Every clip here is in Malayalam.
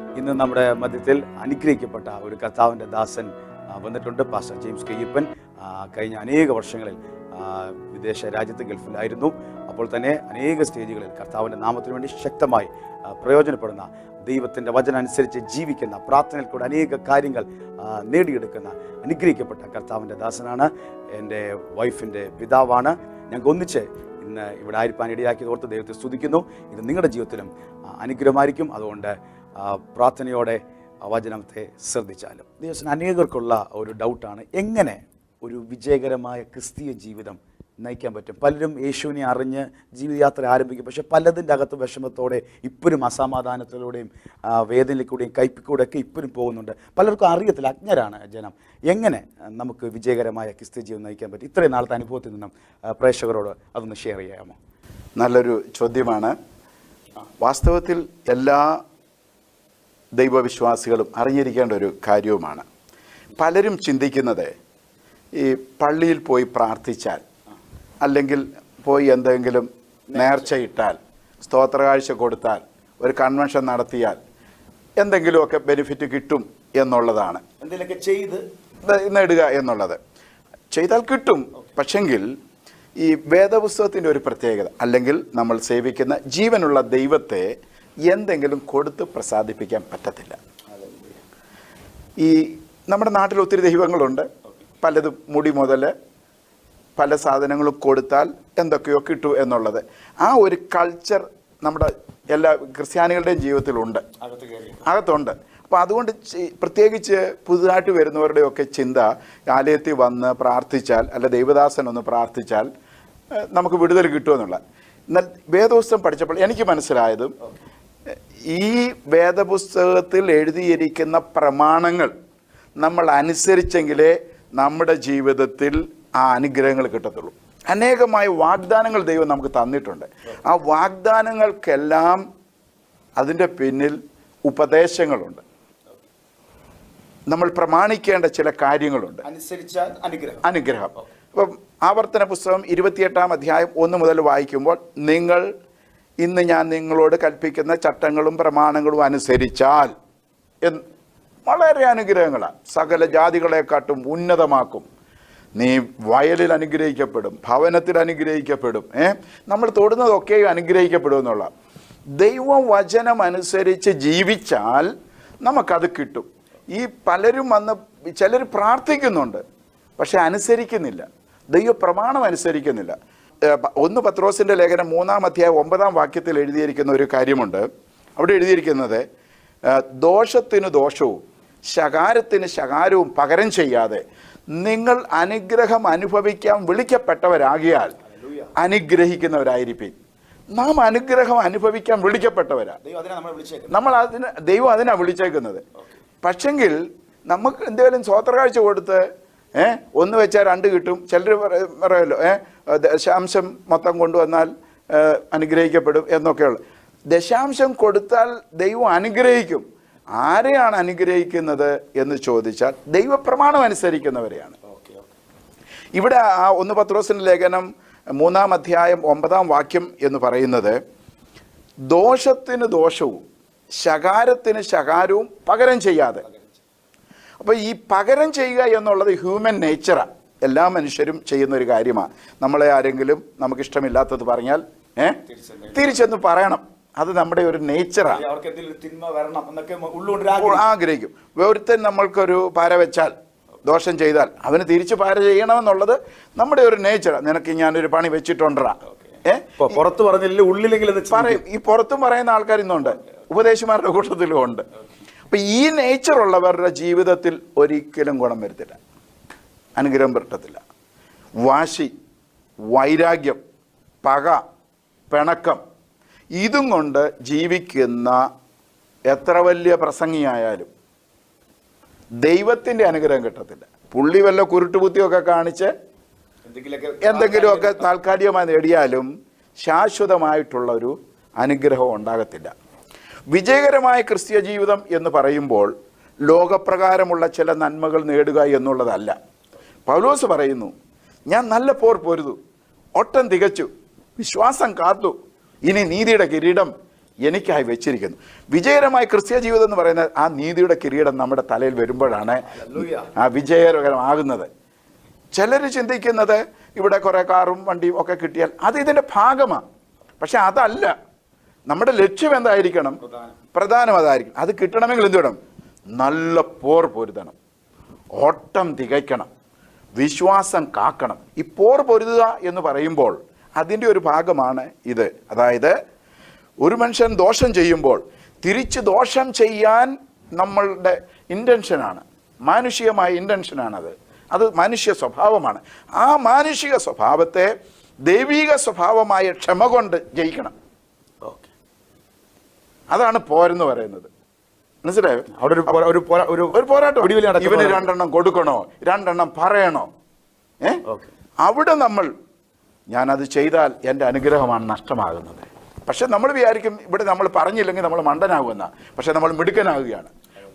ഇന്ന് നമ്മുടെ മധ്യത്തിൽ അനുഗ്രഹിക്കപ്പെട്ട ഒരു കർത്താവിന്റെ ദാസൻ വന്നിട്ടുണ്ട്. Pastor James Kayyappan. കഴിഞ്ഞ അനേക വർഷങ്ങളിൽ വിദേശ രാജ്യത്ത് ഗൾഫിലായിരുന്നു. അപ്പോൾ തന്നെ അനേക സ്റ്റേജുകളിൽ കർത്താവിന്റെ നാമത്തിന് വേണ്ടി ശക്തമായി പ്രയോജനപ്പെടുന്ന ദൈവത്തിന്റെ വചനം അനുസരിച്ച് ജീവിക്കുന്ന പ്രാർത്ഥനയിൽ കൂടെ അനേക കാര്യങ്ങൾ നേടിയെടുക്കുന്ന അനുഗ്രഹിക്കപ്പെട്ട കർത്താവിന്റെ ദാസനാണ്. എന്റെ വൈഫിന്റെ പിതാവാണ്. ഞങ്ങൾക്ക് ഒന്നിച്ച് ഇന്ന് ഇവിടെ ആയിരിക്കാൻ ഇടയാക്കി ഓർത്ത് ദൈവത്തെ സ്തുതിക്കുന്നു. ഇത് നിങ്ങളുടെ ജീവിതത്തിലും അനുഗ്രഹമായിരിക്കും. അതുകൊണ്ട് പ്രാർത്ഥനയോടെ വചനത്തെ ശ്രദ്ധിച്ചാലും. ദിവസം അനേകർക്കുള്ള ഒരു ഡൗട്ടാണ്. എങ്ങനെ ഒരു വിജയകരമായ ക്രിസ്തീയ ജീവിതം നയിക്കാൻ പറ്റും? പലരും യേശുവിനെ അറിഞ്ഞ് ജീവിതയാത്ര ആരംഭിക്കും. പക്ഷേ പലതിന്റെ അകത്ത് വിഷമത്തോടെ ഇപ്പോഴും അസമാധാനത്തിലൂടെയും വേദനയിലൂടെയും കയ്പിക്കൂടെ ഒക്കെ ഇപ്പോഴും പോകുന്നുണ്ട്. പലർക്കും അറിയത്തില്ല അജ്ഞരാണ് ജനം. എങ്ങനെ നമുക്ക് വിജയകരമായ ക്രിസ്ത്യ ജീവിതം നയിക്കാൻ പറ്റും? ഇത്രയും നാളത്തെ അനുഭവത്തിൽ നിന്നും പ്രേക്ഷകരോട് അതൊന്ന് ഷെയർ ചെയ്യാമോ? നല്ലൊരു ചോദ്യമാണ്. വാസ്തവത്തിൽ എല്ലാ ദൈവവിശ്വാസികളും അറിഞ്ഞിരിക്കേണ്ട ഒരു കാര്യവുമാണ്. പലരും ചിന്തിക്കുന്നത് ഈ പള്ളിയിൽ പോയി പ്രാർത്ഥിച്ചാൽ അല്ലെങ്കിൽ പോയി എന്തെങ്കിലും നേർച്ചയിട്ടാൽ സ്തോത്രകാഴ്ച കൊടുത്താൽ ഒരു കൺവെൻഷൻ നടത്തിയാൽ എന്തെങ്കിലുമൊക്കെ ബെനിഫിറ്റ് കിട്ടും എന്നുള്ളതാണ്. എന്തെങ്കിലുമൊക്കെ ചെയ്ത് നേടുക എന്നുള്ളത്. ചെയ്താൽ കിട്ടും. പക്ഷെങ്കിൽ ഈ വേദപുസ്തകത്തിന്റെ ഒരു പ്രത്യേകത അല്ലെങ്കിൽ നമ്മൾ സേവിക്കുന്ന ജീവനുള്ള ദൈവത്തെ എന്തെങ്കിലും കൊടുത്ത് പ്രസാദിപ്പിക്കാൻ പറ്റത്തില്ല. ഈ നമ്മുടെ നാട്ടിൽ ഒത്തിരി ദൈവങ്ങളുണ്ട്. പലതും മുടി മുതൽ പല സാധനങ്ങളും കൊടുത്താൽ എന്തൊക്കെയോ കിട്ടൂ എന്നുള്ളത്. ആ ഒരു കൾച്ചർ നമ്മുടെ എല്ലാ ക്രിസ്ത്യാനികളുടെയും ജീവിതത്തിലുണ്ട്. അകത്തുണ്ട്. അപ്പോൾ അതുകൊണ്ട് പ്രത്യേകിച്ച് പുതുതായിട്ട് വരുന്നവരുടെയൊക്കെ ചിന്ത ആലയത്തിൽ വന്ന് പ്രാർത്ഥിച്ചാൽ അല്ല ദൈവദാസൻ ഒന്ന് പ്രാർത്ഥിച്ചാൽ നമുക്ക് വിടുതൽ കിട്ടുമെന്നുള്ള. എന്നാൽ വേദോസ്തം പഠിച്ചപ്പോൾ എനിക്ക് മനസ്സിലായതും ഈ വേദപുസ്തകത്തിൽ എഴുതിയിരിക്കുന്ന പ്രമാണങ്ങൾ നമ്മൾ അനുസരിച്ചെങ്കിലേ നമ്മുടെ ജീവിതത്തിൽ ആ അനുഗ്രഹങ്ങൾ കിട്ടത്തുള്ളൂ. അനേകമായ വാഗ്ദാനങ്ങൾ ദൈവം നമുക്ക് തന്നിട്ടുണ്ട്. ആ വാഗ്ദാനങ്ങൾക്കെല്ലാം അതിന്റെ പിന്നിൽ ഉപദേശങ്ങളുണ്ട്. നമ്മൾ പ്രമാണിക്കേണ്ട ചില കാര്യങ്ങളുണ്ട്. അനുസരിച്ചാൽ അനുഗ്രഹം. അനുഗ്രഹം. അപ്പം ആവർത്തന പുസ്തകം ഇരുപത്തിയെട്ടാം അധ്യായം ഒന്ന് മുതൽ വായിക്കുമ്പോൾ നിങ്ങൾ ഇന്ന് ഞാൻ നിങ്ങളോട് കൽപ്പിക്കുന്ന ചട്ടങ്ങളും പ്രമാണങ്ങളും അനുസരിച്ചാൽ എന്ന് വളരെ അനുഗ്രഹങ്ങളാണ്. സകല ജാതികളെക്കാട്ടും ഉന്നതമാക്കും. നീ വയലിൽ അനുഗ്രഹിക്കപ്പെടും ഭവനത്തിൽ അനുഗ്രഹിക്കപ്പെടും ഏ? നമ്മൾ തൊടുന്നതൊക്കെയും അനുഗ്രഹിക്കപ്പെടും എന്നുള്ള. ദൈവവചനം അനുസരിച്ച് ജീവിച്ചാൽ നമുക്കത് കിട്ടും. ഈ പലരും വന്ന് ചിലർ പ്രാർത്ഥിക്കുന്നുണ്ട് പക്ഷെ അനുസരിക്കുന്നില്ല. ദൈവപ്രമാണം അനുസരിക്കുന്നില്ല. ഏഹ് പ- ഒന്ന് പത്രോസിന്റെ ലേഖനം മൂന്നാം അധ്യായം ഒമ്പതാം വാക്യത്തിൽ എഴുതിയിരിക്കുന്ന ഒരു കാര്യമുണ്ട്. അവിടെ എഴുതിയിരിക്കുന്നത് ദോഷത്തിന് ദോഷവും ശകാരത്തിന് ശകാരവും പകരം ചെയ്യാതെ നിങ്ങൾ അനുഗ്രഹം അനുഭവിക്കാൻ വിളിക്കപ്പെട്ടവരാകിയാൽ അനുഗ്രഹിക്കുന്നവരായിരിക്കും നാം അനുഗ്രഹം അനുഭവിക്കാൻ വിളിക്കപ്പെട്ടവരാ. നമ്മൾ അതിന് ദൈവം അതിനാണ് വിളിച്ചേക്കുന്നത്. പക്ഷെങ്കിൽ നമുക്ക് എന്തെങ്കിലും സ്വോത്രകാഴ്ച കൊടുത്ത് ഏ? ഒന്ന് വെച്ചാൽ രണ്ട് കിട്ടും. ചിലർ പറയുമല്ലോ ഏഹ് ദശാംശം മൊത്തം കൊണ്ടുവന്നാൽ അനുഗ്രഹിക്കപ്പെടും എന്നൊക്കെയുള്ള ദശാംശം കൊടുത്താൽ ദൈവം അനുഗ്രഹിക്കും. ആരെയാണ് അനുഗ്രഹിക്കുന്നത് എന്ന് ചോദിച്ചാൽ ദൈവപ്രമാണം അനുസരിക്കുന്നവരെയാണ്. ഇവിടെ ആ ഒന്ന് പത്രോസിന്റെ ലേഖനം മൂന്നാം അധ്യായം ഒമ്പതാം വാക്യം എന്ന് പറയുന്നത് ദോഷത്തിന് ദോഷവും ശകാരത്തിന് ശകാരവും പകരം ചെയ്യാതെ അപ്പോൾ ഈ പകരം ചെയ്യുക എന്നുള്ളത് ഹ്യൂമൻ നേച്ചറാണ് എല്ലാ മനുഷ്യരും ചെയ്യുന്ന ഒരു കാര്യമാണ് നമ്മളെ ആരെങ്കിലും നമുക്കിഷ്ടമില്ലാത്തത് പറഞ്ഞാൽ ഏ? തിരിച്ചെന്ന് പറയണം. അത് നമ്മുടെ ഒരു നേച്ചറാണ് ആഗ്രഹിക്കും. ഒരുത്തൻ നമ്മൾക്കൊരു പാര വെച്ചാൽ ദോഷം ചെയ്താൽ അവന് തിരിച്ച് പാര ചെയ്യണമെന്നുള്ളത് നമ്മുടെ ഒരു നേച്ചറാണ് നിനക്ക് ഞാനൊരു പണി വെച്ചിട്ടുണ്ടാ ഏ? പുറത്ത് പറഞ്ഞില്ല ഉള്ളിലെങ്കിലും പറയും. ഈ പുറത്തും പറയുന്ന ആൾക്കാർ ഇന്നുണ്ട്. ഉപദേശമാരുടെ കൂട്ടത്തിലും ഉണ്ട്. അപ്പൊ ഈ നേച്ചർ ഉള്ളവരുടെ ജീവിതത്തിൽ ഒരിക്കലും ഗുണം വരുത്തില്ല. അനുഗ്രഹം പറ്റത്തില്ല വാശി വൈരാഗ്യം പക പിണക്കം ഇതും കൊണ്ട് ജീവിക്കുന്ന എത്ര വലിയ പ്രസംഗിയായാലും ദൈവത്തിന്റെ അനുഗ്രഹം കിട്ടത്തില്ല. പുള്ളി വല്ല കുരുട്ടുബുദ്ധിയൊക്കെ കാണിച്ച് എന്തെങ്കിലുമൊക്കെ എന്തെങ്കിലുമൊക്കെ താൽക്കാലികമായി നേടിയാലും ശാശ്വതമായിട്ടുള്ള ഒരു അനുഗ്രഹം ഉണ്ടാകത്തില്ല. വിജയകരമായ ക്രിസ്തീയ ജീവിതം എന്ന് പറയുമ്പോൾ ലോകപ്രകാരമുള്ള ചില നന്മകൾ നേടുക എന്നുള്ളതല്ല. പൗലോസ് പറയുന്നു ഞാൻ നല്ല പോർ പൊരുതു ഒട്ടം തികച്ചു വിശ്വാസം കാത്തു ഇനി നീതിയുടെ കിരീടം എനിക്കായി വെച്ചിരിക്കുന്നു. വിജയകരമായ ക്രിസ്ത്യ ജീവിതം എന്ന് പറയുന്നത് ആ നീതിയുടെ കിരീടം നമ്മുടെ തലയിൽ വരുമ്പോഴാണ്. ആ വിജയകരമാകുന്നത്. ചിലർ ചിന്തിക്കുന്നത് ഇവിടെ കുറേ കാറും വണ്ടിയും ഒക്കെ കിട്ടിയാൽ അത് ഇതിന്റെ ഭാഗമാണ് പക്ഷെ അതല്ല. നമ്മുടെ ലക്ഷ്യം എന്തായിരിക്കണം? പ്രധാനം. അതായിരിക്കണം. അതായിരിക്കും അത് കിട്ടണമെങ്കിൽ എന്ത് വേണം? നല്ല പോർ പൊരുതണം. ഓട്ടം തികയ്ക്കണം. വിശ്വാസം കാക്കണം. ഈ പോർ പൊരുതുക എന്ന് പറയുമ്പോൾ അതിന്റെ ഒരു ഭാഗമാണ് ഇത്. അതായത് ഒരു മനുഷ്യൻ ദോഷം ചെയ്യുമ്പോൾ തിരിച്ച് ദോഷം ചെയ്യാൻ നമ്മളുടെ ഇന്റൻഷനാണ് മാനുഷികമായ ഇന്റൻഷനാണത് അത് മനുഷ്യ സ്വഭാവമാണ്. ആ മാനുഷിക സ്വഭാവത്തെ ദൈവിക സ്വഭാവമായ ക്ഷമ കൊണ്ട് ജയിക്കണം. അതാണ് പോരെന്ന് പറയുന്നത്. മനസ്സിലായോ? അവിടെ ഒരു പോരാ- ഒരു പോരാ- ഒരു ഒരു പോരാട്ടം. ഒടുവിൽ നടക്കുന്ന ഇവന് പോരാട്ടം. രണ്ടെണ്ണം കൊടുക്കണോ? രണ്ടെണ്ണം പറയണോ? ഏ? ഓക്കെ. അവിടെ നമ്മൾ ഞാനത് ചെയ്താൽ എന്റെ അനുഗ്രഹമാണ് നഷ്ടമാകുന്നത്. പക്ഷെ നമ്മൾ വിചാരിക്കും ഇവിടെ നമ്മൾ പറഞ്ഞില്ലെങ്കിൽ നമ്മൾ മണ്ടനാകുമെന്ന. പക്ഷെ നമ്മൾ മിടുക്കനാകുകയാണ്.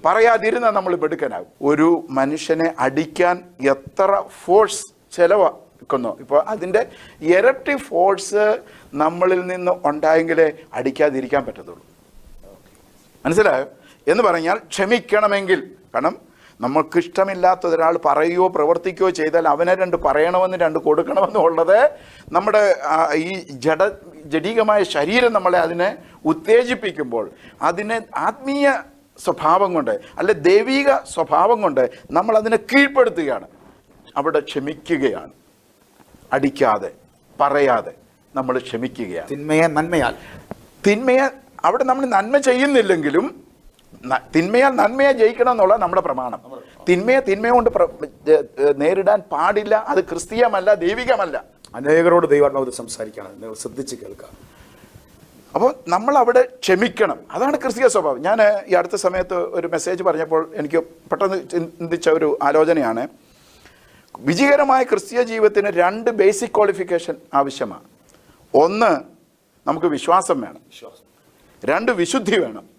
പറയാതിരുന്നാൽ നമ്മൾ മിടുക്കനാകും. ഒരു മനുഷ്യനെ അടിക്കാൻ എത്ര ഫോഴ്സ് ചെലവാക്കുന്നു? ഇപ്പോൾ അതിന്റെ ഇരട്ടി ഫോഴ്സ് നമ്മളിൽ നിന്ന് ഉണ്ടായെങ്കിലേ അടിക്കാതിരിക്കാൻ പറ്റത്തുള്ളൂ. മനസ്സിലായോ? എന്ന് പറഞ്ഞാൽ ക്ഷമിക്കണമെങ്കിൽ. കാരണം നമുക്ക് ഇഷ്ടമില്ലാത്ത ഒരാൾ പറയുകയോ പ്രവർത്തിക്കുകയോ ചെയ്താൽ അവനെ രണ്ട് പറയണമെന്ന് രണ്ട് കൊടുക്കണമെന്നും ഉള്ളത് നമ്മുടെ ഈ ജഡ ജഡീകമായ ശരീരം നമ്മളെ അതിനെ ഉത്തേജിപ്പിക്കുമ്പോൾ അതിനെ ആത്മീയ സ്വഭാവം കൊണ്ട് അല്ലെ ദൈവിക സ്വഭാവം കൊണ്ട് നമ്മൾ അതിനെ കീഴ്പ്പെടുത്തുകയാണ്. അവിടെ ക്ഷമിക്കുകയാണ്. അടിക്കാതെ പറയാതെ നമ്മൾ ക്ഷമിക്കുകയാണ്. തിന്മയെ നന്മയാൽ. തിന്മയെ അവിടെ നമ്മൾ നന്മ ചെയ്യുന്നില്ലെങ്കിലും തിന്മയാൽ നന്മയെ ജയിക്കണം എന്നുള്ള നമ്മുടെ പ്രമാണം. തിന്മയെ തിന്മ കൊണ്ട് നേരിടാൻ പാടില്ല. അത് ക്രിസ്തീയമല്ല ദൈവികമല്ല. അനേകരോട് ദൈവാത്മാവ് സംസാരിക്കണം നിങ്ങൾ ശ്രദ്ധിച്ച് കേൾക്കുക അപ്പോൾ നമ്മൾ അവിടെ ക്ഷമിക്കണം. അതാണ് ക്രിസ്തീയ സ്വഭാവം. ഞാൻ ഈ അടുത്ത സമയത്ത് ഒരു മെസ്സേജ് പറഞ്ഞപ്പോൾ എനിക്ക് പെട്ടെന്ന് ചിന്തിച്ച ഒരു ആലോചനയാണ്. വിജയകരമായ ക്രിസ്തീയ ജീവിതത്തിന് രണ്ട് ബേസിക് ക്വാളിഫിക്കേഷൻ ആവശ്യമാണ്. ഒന്ന് നമുക്ക് വിശ്വാസം വേണം. വിശ്വാസം. രണ്ട് വിശുദ്ധി വേണം.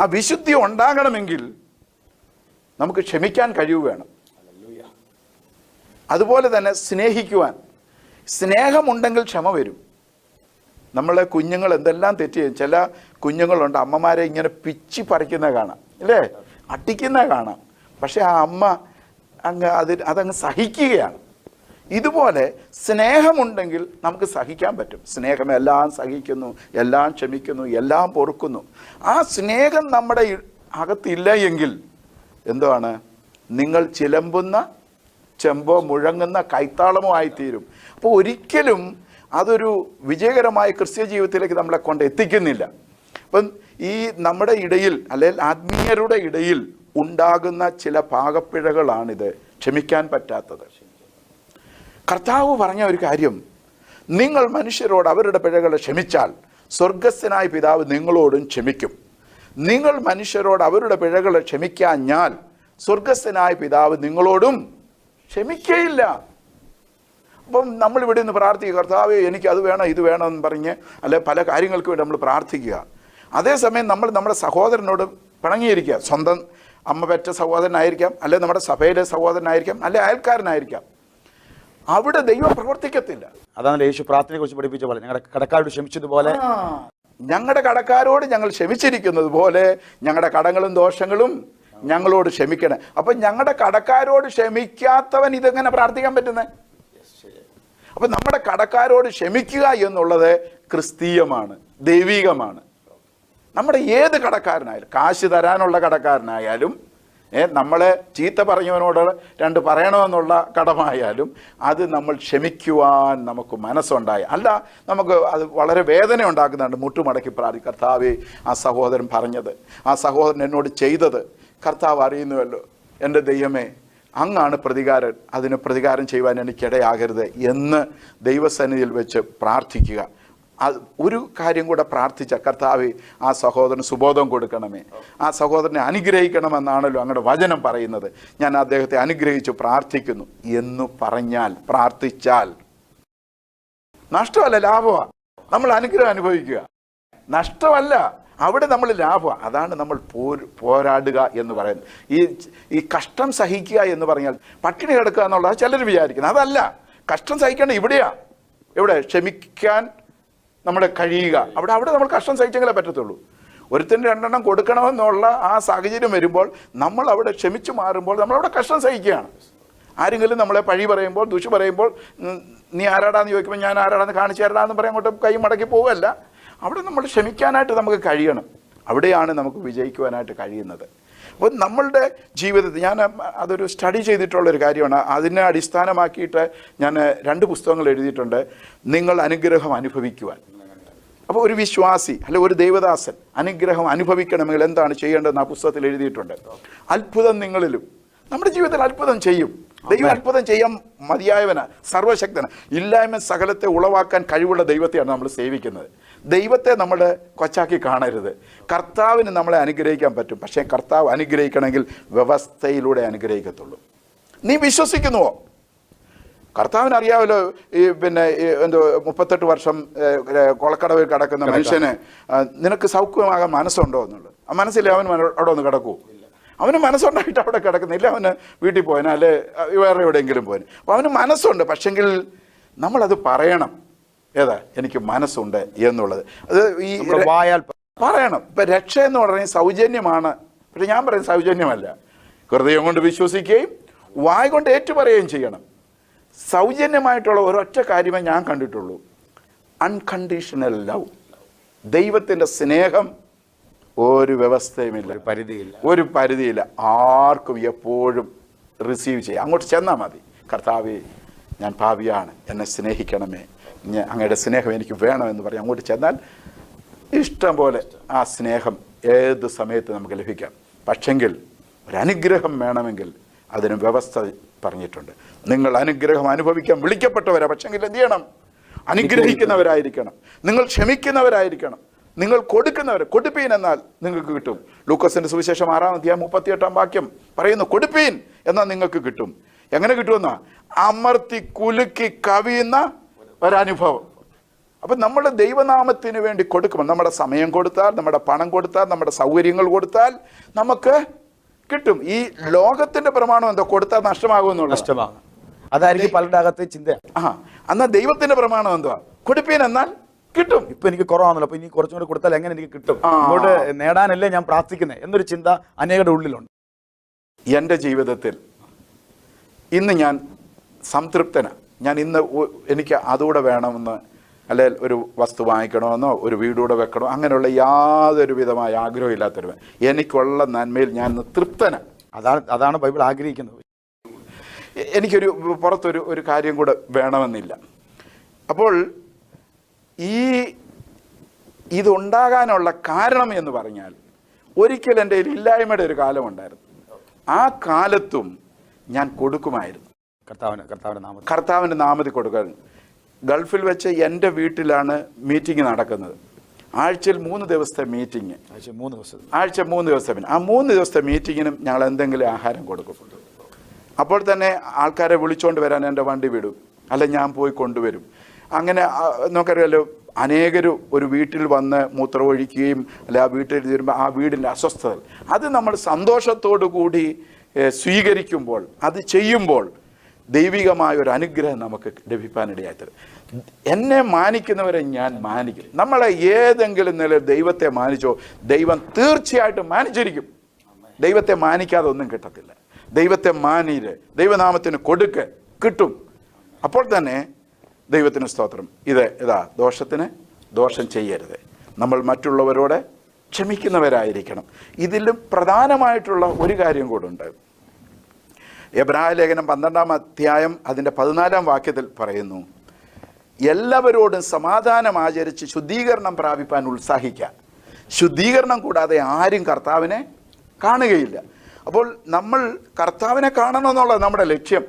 ആ വിശുദ്ധി ഉണ്ടാകണമെങ്കിൽ നമുക്ക് ക്ഷമിക്കാൻ കഴിവ് വേണം. അതുപോലെ തന്നെ സ്നേഹിക്കുവാൻ. സ്നേഹമുണ്ടെങ്കിൽ ക്ഷമ വരും. നമ്മളെ കുഞ്ഞുങ്ങൾ എന്തെല്ലാം തെറ്റ് ചെയ്യും. ചില കുഞ്ഞുങ്ങളുണ്ട് അമ്മമാരെ ഇങ്ങനെ പിച്ചി പറിക്കുന്ന കാണാം. അല്ലേ? അട്ടിക്കുന്ന കാണാം. പക്ഷേ ആ അമ്മ അങ്ങ് അത് അതങ്ങ് സഹിക്കുകയാണ്. ഇതുപോലെ സ്നേഹമുണ്ടെങ്കിൽ നമുക്ക് സഹിക്കാൻ പറ്റും. സ്നേഹം എല്ലാം സഹിക്കുന്നു എല്ലാം ക്ഷമിക്കുന്നു എല്ലാം പൊറുക്കുന്നു. ആ സ്നേഹം നമ്മുടെ അകത്തില്ല എങ്കിൽ എന്താണ് നിങ്ങൾ ചിലമ്പുന്ന ചെമ്പോ മുഴങ്ങുന്ന കൈത്താളമോ ആയിത്തീരും. അപ്പോൾ ഒരിക്കലും അതൊരു വിജയകരമായ ക്രിസ്ത്യ ജീവിതത്തിലേക്ക് നമ്മളെ കൊണ്ട് എത്തിക്കുന്നില്ല. അപ്പം ഈ നമ്മുടെ ഇടയിൽ അല്ലെങ്കിൽ ആത്മീയരുടെ ഇടയിൽ ഉണ്ടാകുന്ന ചില പാകപ്പിഴകളാണിത്. ക്ഷമിക്കാൻ പറ്റാത്തത്. കർത്താവ് പറഞ്ഞ ഒരു കാര്യം. നിങ്ങൾ മനുഷ്യരോട് അവരുടെ പിഴകളെ ക്ഷമിച്ചാൽ സ്വർഗസ്ഥനായ പിതാവ് നിങ്ങളോടും ക്ഷമിക്കും. നിങ്ങൾ മനുഷ്യരോട് അവരുടെ പിഴകളെ ക്ഷമിക്കാഞ്ഞാൽ സ്വർഗസ്ഥനായ പിതാവ് നിങ്ങളോടും ക്ഷമിക്കയില്ല. അപ്പം നമ്മൾ ഇവിടെ നിന്ന് പ്രാർത്ഥിക്കുക കർത്താവ് എനിക്ക് അത് വേണം ഇത് വേണം എന്ന് പറഞ്ഞ് അല്ലെ പല കാര്യങ്ങൾക്ക് വേണ്ടി നമ്മൾ പ്രാർത്ഥിക്കുക. അതേസമയം നമ്മൾ നമ്മുടെ സഹോദരനോട് പിണങ്ങിയിരിക്കുക. സ്വന്തം അമ്മ പെറ്റ സഹോദരനായിരിക്കാം അല്ലെ നമ്മുടെ സഭയിലെ സഹോദരനായിരിക്കാം അല്ലെ അയൽക്കാരനായിരിക്കാം. അവിടെ ദൈവം പ്രവർത്തിക്കത്തില്ല. അതാണ് യേശു പ്രാർത്ഥനയെ കുറിച്ച് പഠിപ്പിച്ച പോലെ. ഞങ്ങളുടെ കടക്കാരോട് ക്ഷമിച്ചതുപോലെ. ഞങ്ങളുടെ കടക്കാരോട് ഞങ്ങൾ ക്ഷമിച്ചിരിക്കുന്നത് പോലെ ഞങ്ങളുടെ കടങ്ങളും ദോഷങ്ങളും ഞങ്ങളോട് ക്ഷമിക്കണം. അപ്പൊ ഞങ്ങളുടെ കടക്കാരോട് ക്ഷമിക്കാത്തവൻ ഇതെങ്ങനെ പ്രാർത്ഥിക്കാൻ പറ്റുന്നത് അപ്പൊ നമ്മുടെ കടക്കാരോട് ക്ഷമിക്കുക എന്നുള്ളത് ക്രിസ്തീയമാണ് ദൈവികമാണ്. നമ്മുടെ ഏത് കടക്കാരനായാലും കാശ് തരാനുള്ള കടക്കാരനായാലും നമ്മളെ ചീത്ത പറഞ്ഞവനോട് രണ്ട് പറയണമെന്നുള്ള കടമായാലും അത് നമ്മൾ ക്ഷമിക്കുവാൻ നമുക്ക് മനസ്സുണ്ടായി. അല്ല നമുക്ക് അത് വളരെ വേദന ഉണ്ടാക്കുന്നുണ്ട് മുട്ടുമടക്കി പ്രാർത്ഥി കർത്താവ് ആ സഹോദരൻ പറഞ്ഞത്. ആ സഹോദരൻ എന്നോട് ചെയ്തത്. കർത്താവ് അറിയുന്നുവല്ലോ എന്റെ ദൈവമേ അങ്ങാണ് പ്രതികാരൻ. അതിന് പ്രതികാരം ചെയ്യുവാൻ എനിക്കിടയാകരുത് എന്ന് ദൈവസന്നിധിയിൽ വെച്ച് പ്രാർത്ഥിക്കുക. ഒരു കാര്യം കൂടെ പ്രാർത്ഥിച്ച കർത്താവ് ആ സഹോദരന് സുബോധം കൊടുക്കണമേ. ആ സഹോദരനെ അനുഗ്രഹിക്കണമെന്നാണല്ലോ അങ്ങയുടെ വചനം പറയുന്നത്. ഞാൻ അദ്ദേഹത്തെ അനുഗ്രഹിച്ചു പ്രാർത്ഥിക്കുന്നു. എന്ന് പറഞ്ഞാൽ പ്രാർത്ഥിച്ചാൽ നഷ്ടമല്ല ലാഭമാണ് നമ്മൾ അനുഗ്രഹം അനുഭവിക്കുക. നഷ്ടമല്ല അവിടെ നമ്മൾ ലാഭം അതാണ് നമ്മൾ പോര് പോരാടുക എന്ന് പറയുന്നത്. ഈ ഈ കഷ്ടം സഹിക്കുക എന്ന് പറഞ്ഞാൽ പട്ടിണി കിടക്കുക എന്നുള്ളത് ചിലർ വിചാരിക്കുന്നത് അതല്ല കഷ്ടം സഹിക്കേണ്ട ഇവിടെയാണ് ഇവിടെ ക്ഷമിക്കാൻ നമ്മുടെ കഴിയുക. അവിടെ അവിടെ നമ്മൾ കഷ്ടം സഹിച്ചെങ്കിലേ പറ്റത്തുള്ളൂ. ഒരുത്തിന് രണ്ടെണ്ണം കൊടുക്കണമെന്നുള്ള ആ സാഹചര്യം വരുമ്പോൾ നമ്മൾ അവിടെ ക്ഷമിച്ചു മാറുമ്പോൾ നമ്മളവിടെ കഷ്ടം സഹിക്കുകയാണ്. ആരെങ്കിലും നമ്മളെ പഴി പറയുമ്പോൾ ദുഷി പറയുമ്പോൾ നീ ആരാടാന്ന് ചോദിക്കുമ്പോൾ ഞാൻ ആരാടാന്ന് കാണിച്ചു തരടാന്ന് പറയാൻ അങ്ങോട്ട് കൈ മടക്കി പോവല്ല അവിടെ നമ്മൾ ക്ഷമിക്കാനായിട്ട് നമുക്ക് കഴിയണം. അവിടെയാണ് നമുക്ക് വിജയിക്കുവാനായിട്ട് കഴിയുന്നത്. അപ്പോൾ നമ്മളുടെ ജീവിതത്തിൽ ഞാൻ അതൊരു സ്റ്റഡി ചെയ്തിട്ടുള്ളൊരു കാര്യമാണ്. അതിനെ അടിസ്ഥാനമാക്കിയിട്ട് ഞാൻ രണ്ട് പുസ്തകങ്ങൾ എഴുതിയിട്ടുണ്ട്. നിങ്ങൾ അനുഗ്രഹം അനുഭവിക്കുവാൻ. അപ്പോൾ ഒരു വിശ്വാസി അല്ലെ ഒരു ദൈവദാസൻ അനുഗ്രഹം അനുഭവിക്കണമെങ്കിൽ എന്താണ് ചെയ്യേണ്ടതെന്ന് ആ പുസ്തകത്തിൽ എഴുതിയിട്ടുണ്ട്. അത്ഭുതം നിങ്ങളിലും. നമ്മുടെ ജീവിതത്തിൽ അത്ഭുതം ചെയ്യും. ദൈവം അത്ഭുതം ചെയ്യാൻ മതിയായവന സർവശക്തന. ഇല്ലായ്മ സകലത്തെ ഉളവാക്കാൻ കഴിവുള്ള ദൈവത്തെയാണ് നമ്മൾ സേവിക്കുന്നത്. ദൈവത്തെ നമ്മൾ കൊച്ചാക്കി കാണരുത്. കർത്താവിന് നമ്മളെ അനുഗ്രഹിക്കാൻ പറ്റും. പക്ഷേ കർത്താവ് അനുഗ്രഹിക്കണമെങ്കിൽ വ്യവസ്ഥയിലൂടെ അനുഗ്രഹിക്കത്തുള്ളൂ. നീ വിശ്വസിക്കുന്നുവോ? കർത്താവിന് അറിയാമല്ലോ ഈ പിന്നെ എന്തോ മുപ്പത്തെട്ട് വർഷം കൊളക്കടവിൽ കിടക്കുന്ന മനുഷ്യന്. നിനക്ക് സൗഖ്യമാകാൻ മനസ്സുണ്ടോ എന്നുള്ളത്? ആ മനസ്സില്ല അവൻ അവിടെ ഒന്ന് കിടക്കൂ. അവന് മനസ്സുണ്ടായിട്ട് അവിടെ കിടക്കുന്നില്ല അവന് വീട്ടിൽ പോയന അല്ലെ വേറെ എവിടെയെങ്കിലും പോയന് അപ്പോൾ അവന് മനസ്സുണ്ട്. പക്ഷെങ്കിൽ നമ്മളത് പറയണം. ഏതാ? എനിക്ക് മനസ്സുണ്ട് എന്നുള്ളത്. അത് ഈ വായാൽ പറയണം. ഇപ്പം രക്ഷ എന്ന് പറഞ്ഞാൽ സൗജന്യമാണ്. പക്ഷെ ഞാൻ പറയുന്നത് സൗജന്യമല്ല. ഹൃദയം കൊണ്ട് വിശ്വസിക്കുകയും വായ കൊണ്ട് ഏറ്റുപറയുകയും ചെയ്യണം. സൗജന്യമായിട്ടുള്ള ഒരൊറ്റ കാര്യമേ ഞാൻ കണ്ടിട്ടുള്ളൂ. അൺകണ്ടീഷണൽ ലവ് ദൈവത്തിന്റെ സ്നേഹം ഒരു വ്യവസ്ഥയുമില്ല. പരിധിയില്ല. ഒരു പരിധിയില്ല. ആർക്കും എപ്പോഴും റിസീവ് ചെയ്യാം. അങ്ങോട്ട് ചെന്നാൽ മതി. കർത്താവ് ഞാൻ ഭാവിയാണ് എന്നെ സ്നേഹിക്കണമേ. ഞാൻ അങ്ങയുടെ സ്നേഹം എനിക്ക് വേണമെന്ന് പറഞ്ഞ് അങ്ങോട്ട് ചെന്നാൽ ഇഷ്ടം പോലെ ആ സ്നേഹം ഏത് സമയത്ത് നമുക്ക് ലഭിക്കാം. പക്ഷെങ്കിൽ ഒരു അനുഗ്രഹം വേണമെങ്കിൽ അതിന് വ്യവസ്ഥ പറഞ്ഞിട്ടുണ്ട്. നിങ്ങൾ അനുഗ്രഹം അനുഭവിക്കാൻ വിളിക്കപ്പെട്ടവരാ. പക്ഷെങ്കിൽ എന്ത് ചെയ്യണം? അനുഗ്രഹിക്കുന്നവരായിരിക്കണം. നിങ്ങൾ ക്ഷമിക്കുന്നവരായിരിക്കണം. നിങ്ങൾ കൊടുക്കുന്നവർ കൊടുപ്പീൻ എന്നാൽ നിങ്ങൾക്ക് കിട്ടും. ലൂക്കസിന്റെ സുവിശേഷം ആറാം അധ്യായം മുപ്പത്തിയെട്ടാം വാക്യം പറയുന്നു കൊടുപ്പീൻ എന്നാൽ നിങ്ങൾക്ക് കിട്ടും. എങ്ങനെ കിട്ടുമെന്നാ? അമർത്തി കുലുക്കി കവിയുന്ന ഒരനുഭവം. അപ്പം നമ്മൾ ദൈവനാമത്തിന് വേണ്ടി കൊടുക്കുമ്പോൾ നമ്മുടെ സമയം കൊടുത്താൽ നമ്മുടെ പണം കൊടുത്താൽ നമ്മുടെ സൗകര്യങ്ങൾ കൊടുത്താൽ നമുക്ക് കിട്ടും. ഈ ലോകത്തിന്റെ പ്രമാണം എന്തോ? കൊടുത്താൽ നഷ്ടമാകുമെന്നുള്ള നഷ്ടമാകും. അതായിരിക്കും പലരുടെ അകത്ത് ചിന്ത ആ എന്നാൽ ദൈവത്തിന്റെ പ്രമാണം എന്തുവാ? കൊടുപ്പീൻ എന്നാൽ കിട്ടും. ഇപ്പൊ എനിക്ക് കുറവാണല്ലോ അപ്പൊ ഇനി കുറച്ചും കൂടെ കൊടുത്താൽ എങ്ങനെ എനിക്ക് കിട്ടും? അങ്ങോട്ട് നേടാനല്ലേ ഞാൻ പ്രാർത്ഥിക്കുന്നത് എന്നൊരു ചിന്ത അനേകരുടെ ഉള്ളിലുണ്ട്. എന്റെ ജീവിതത്തിൽ ഇന്ന് ഞാൻ സംതൃപ്തനാണ് ഞാൻ ഇന്ന് എനിക്ക് അതുകൂടെ വേണമെന്ന് അല്ലെ ഒരു വസ്തു വാങ്ങിക്കണമെന്നോ ഒരു വീടൂടെ വെക്കണോ അങ്ങനെയുള്ള യാതൊരു വിധമായ ആഗ്രഹം എനിക്കുള്ള നന്മയിൽ ഞാൻ തൃപ്തന. തൃപ്തനാണ് അതാണ് അതാണ് ബൈബിൾ ആഗ്രഹിക്കുന്നത്. എനിക്കൊരു പുറത്തൊരു ഒരു കാര്യം കൂടെ വേണമെന്നില്ല. അപ്പോൾ ഈ ഇതുണ്ടാകാനുള്ള കാരണം എന്ന് പറഞ്ഞാൽ ഒരിക്കൽ എന്റെ ഇല്ലായ്മയുടെ ഒരു കാലമുണ്ടായിരുന്നു ആ കാലത്തും ഞാൻ കൊടുക്കുമായിരുന്നു. കർത്താവിന് കർത്താവിന്റെ നാമ കർത്താവിന്റെ നാമത്തിൽ കൊടുക്കാൻ. ഗൾഫിൽ വെച്ച് എന്റെ വീട്ടിലാണ് മീറ്റിംഗ് നടക്കുന്നത്. ആഴ്ചയിൽ മൂന്ന് ദിവസത്തെ മീറ്റിംഗ്. ആഴ്ച മൂന്ന് ദിവസം. ആഴ്ച മൂന്ന് ദിവസത്തെ. ആ മൂന്ന് ദിവസത്തെ മീറ്റിങ്ങിനും ഞങ്ങൾ എന്തെങ്കിലും ആഹാരം കൊടുക്കും. അപ്പോൾ തന്നെ ആൾക്കാരെ വിളിച്ചുകൊണ്ട് വരാൻ എന്റെ വണ്ടി വിടും. അല്ല ഞാൻ പോയി കൊണ്ടുവരും. അങ്ങനെ നമുക്കറിയാമല്ലോ അനേകരും ഒരു വീട്ടിൽ വന്ന് മൂത്രമൊഴിക്കുകയും അല്ലെ ആ വീട്ടിൽ തീരുമ്പോൾ ആ വീടിന്റെ അസ്വസ്ഥത അത് നമ്മൾ സന്തോഷത്തോടു കൂടി സ്വീകരിക്കുമ്പോൾ അത് ചെയ്യുമ്പോൾ ദൈവികമായ ഒരു അനുഗ്രഹം നമുക്ക് ലഭിക്കാനിടയായിത്തരും. എന്നെ മാനിക്കുന്നവരെ ഞാൻ മാനിക്കും. നമ്മളെ ഏതെങ്കിലും നിലയിൽ ദൈവത്തെ മാനിച്ചോ ദൈവം തീർച്ചയായിട്ടും മാനിച്ചിരിക്കും. ദൈവത്തെ മാനിക്കാതെ ഒന്നും കിട്ടത്തില്ല. ദൈവത്തെ മാനീര് ദൈവനാമത്തിന് കൊടുക്ക് കിട്ടും. അപ്പോൾ തന്നെ ദൈവത്തിന് സ്തോത്രം. ഇത് ഇതാ ദോഷത്തിന് ദോഷം ചെയ്യരുത്. നമ്മൾ മറ്റുള്ളവരോട് ക്ഷമിക്കുന്നവരായിരിക്കണം. ഇതിലും പ്രധാനമായിട്ടുള്ള ഒരു കാര്യം കൂടുണ്ട് എബ്രായ ലേഖനം പന്ത്രണ്ടാം അധ്യായം അതിന്റെ പതിനാലാം വാക്യത്തിൽ പറയുന്നു എല്ലാവരോടും സമാധാനം ആചരിച്ച് ശുദ്ധീകരണം പ്രാപിപ്പാൻ ഉത്സാഹിക്കുക ശുദ്ധീകരണം കൂടാതെ ആരും കർത്താവിനെ കാണുകയില്ല. അപ്പോൾ നമ്മൾ കർത്താവിനെ കാണണം എന്നുള്ളത് നമ്മുടെ ലക്ഷ്യം.